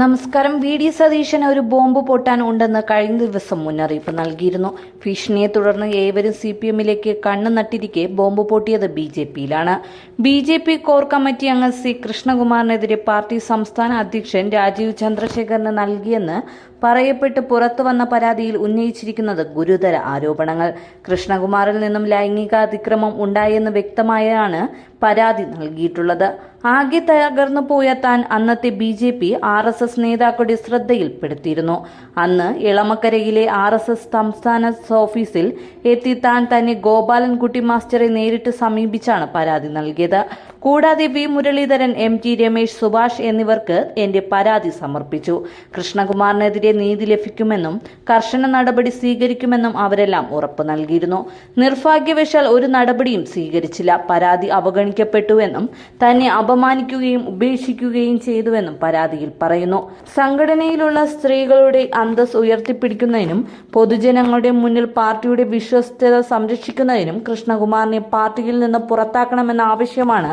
നമസ്കാരം. V D സതീശന് ഒരു bomb പൊട്ടാൻ ഉണ്ടെന്ന് കഴിഞ്ഞ ദിവസം മുന്നറിയിപ്പ് നൽകിയിരുന്നു. ഭീഷണിയെ തുടർന്ന് ഏവരും സി പി എമ്മിലേക്ക് കണ്ണു നട്ടിരിക്കെ ബോംബ് പൊട്ടിയത് B J പിയിലാണ്. B J P core committee അംഗം സി കൃഷ്ണകുമാറിനെതിരെ പാർട്ടി സംസ്ഥാന അധ്യക്ഷൻ രാജീവ് ചന്ദ്രശേഖറിന് നൽകിയെന്ന് പറയപ്പെട്ട് പുറത്തു വന്ന പരാതിയിൽ ഉന്നയിച്ചിരിക്കുന്നത് ഗുരുതര ആരോപണങ്ങൾ. കൃഷ്ണകുമാറിൽ നിന്നും ലൈംഗികാതിക്രമം ഉണ്ടായെന്ന് വ്യക്തമായാണ് പരാതി നൽകിയിട്ടുള്ളത്. ആകെ തകർന്നു പോയ താൻ അന്നത്തെ B J P R S S നേതാക്കളുടെ ശ്രദ്ധയിൽപ്പെടുത്തിയിരുന്നു. അന്ന് ഇളമക്കരയിലെ ആർ എസ് എസ് സംസ്ഥാന ഓഫീസിൽ എത്തി താൻ തന്നെ ഗോപാലൻകുട്ടി മാസ്റ്ററെ നേരിട്ട് സമീപിച്ചാണ് പരാതി നൽകിയത്. കൂടാതെ V Muraleedharan M T Ramesh Subhash എന്നിവർക്ക് എന്റെ പരാതി സമർപ്പിച്ചു. കൃഷ്ണകുമാറിനെതിരെ നീതി ലഭിക്കുമെന്നും കർശന നടപടി സ്വീകരിക്കുമെന്നും അവരെല്ലാം ഉറപ്പ് നൽകിയിരുന്നു. നിർഭാഗ്യവശാൽ ഒരു നടപടിയും സ്വീകരിച്ചില്ല. പരാതി അവഗണിക്കപ്പെട്ടുവെന്നും തന്നെ അപമാനിക്കുകയും ഉപേക്ഷിക്കുകയും ചെയ്തുവെന്നും പരാതിയിൽ പറയുന്നു. സംഘടനയിലുള്ള സ്ത്രീകളുടെ അന്തസ് ഉയർത്തിപ്പിടിക്കുന്നതിനും പൊതുജനങ്ങളുടെ മുന്നിൽ പാർട്ടിയുടെ വിശ്വസ്തത സംരക്ഷിക്കുന്നതിനും കൃഷ്ണകുമാറിനെ പാർട്ടിയിൽ നിന്ന് പുറത്താക്കണമെന്ന ആവശ്യമാണ്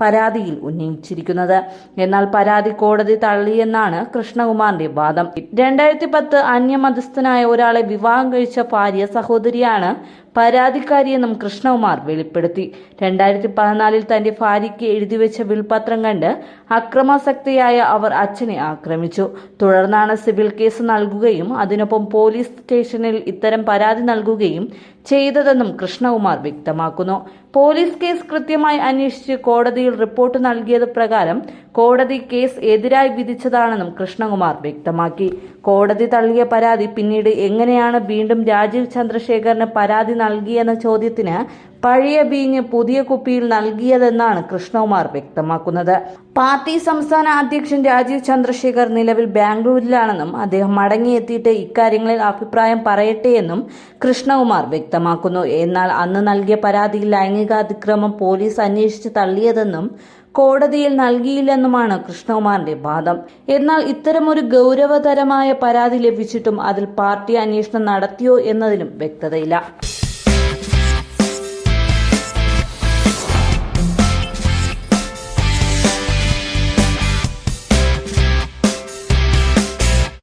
പരാതിയിൽ ഉന്നയിച്ചിരിക്കുന്നത്. എന്നാൽ പരാതി കോടതി തള്ളിയെന്നാണ് കൃഷ്ണകുമാറിന്റെ വാദം. രണ്ടായിരത്തി പത്ത് അന്യമതസ്ഥനായ ഒരാളെ വിവാഹം കഴിച്ച ഭാര്യ സഹോദരിയാണ് പരാതിക്കാരിയെന്നും കൃഷ്ണകുമാർ വെളിപ്പെടുത്തി. രണ്ടായിരത്തി പതിനാലിൽ തന്റെ ഭാര്യയ്ക്ക് എഴുതിവെച്ച വിൽപത്രം കണ്ട് അക്രമാസക്തിയായ അവർ അച്ഛനെ ആക്രമിച്ചു. തുടർന്നാണ് സിവിൽ കേസ് നൽകുകയും അതിനൊപ്പം പോലീസ് സ്റ്റേഷനിൽ ഇത്തരം പരാതി നൽകുകയും ചെയ്തതെന്നും കൃഷ്ണകുമാർ വ്യക്തമാക്കുന്നു. പോലീസ് കേസ് കൃത്യമായി അന്വേഷിച്ച് കോടതിയിൽ റിപ്പോർട്ട് നൽകിയത് പ്രകാരം കോടതി കേസ് എതിരായി വിധിച്ചതാണെന്നും കൃഷ്ണകുമാർ വ്യക്തമാക്കി. കോടതി തള്ളിയ പരാതി പിന്നീട് എങ്ങനെയാണ് വീണ്ടും രാജീവ് ചന്ദ്രശേഖറിന് പരാതി നൽകിയെന്ന ചോദ്യത്തിന് പഴയ ബീഞ്ഞ് പുതിയ കുപ്പിയിൽ നൽകിയതെന്നാണ് കൃഷ്ണകുമാർ വ്യക്തമാക്കുന്നത്. പാർട്ടി സംസ്ഥാന അധ്യക്ഷൻ രാജീവ് ചന്ദ്രശേഖർ നിലവിൽ ബാംഗ്ലൂരിലാണെന്നും അദ്ദേഹം മടങ്ങിയെത്തിയിട്ട് ഇക്കാര്യങ്ങളിൽ അഭിപ്രായം പറയട്ടെയെന്നും കൃഷ്ണകുമാർ വ്യക്തമാക്കുന്നു. എന്നാൽ അന്ന് നൽകിയ പരാതിയിൽ ലൈംഗികാതിക്രമം പോലീസ് അന്വേഷിച്ച് തള്ളിയതെന്നും കോടതിയിൽ നൽകിയില്ലെന്നുമാണ് കൃഷ്ണകുമാറിന്റെ വാദം. എന്നാൽ ഇത്തരമൊരു ഗൗരവതരമായ പരാതി ലഭിച്ചിട്ടും അതിൽ പാർട്ടി അന്വേഷണം നടത്തിയോ എന്നതിലും വ്യക്തതയില്ല.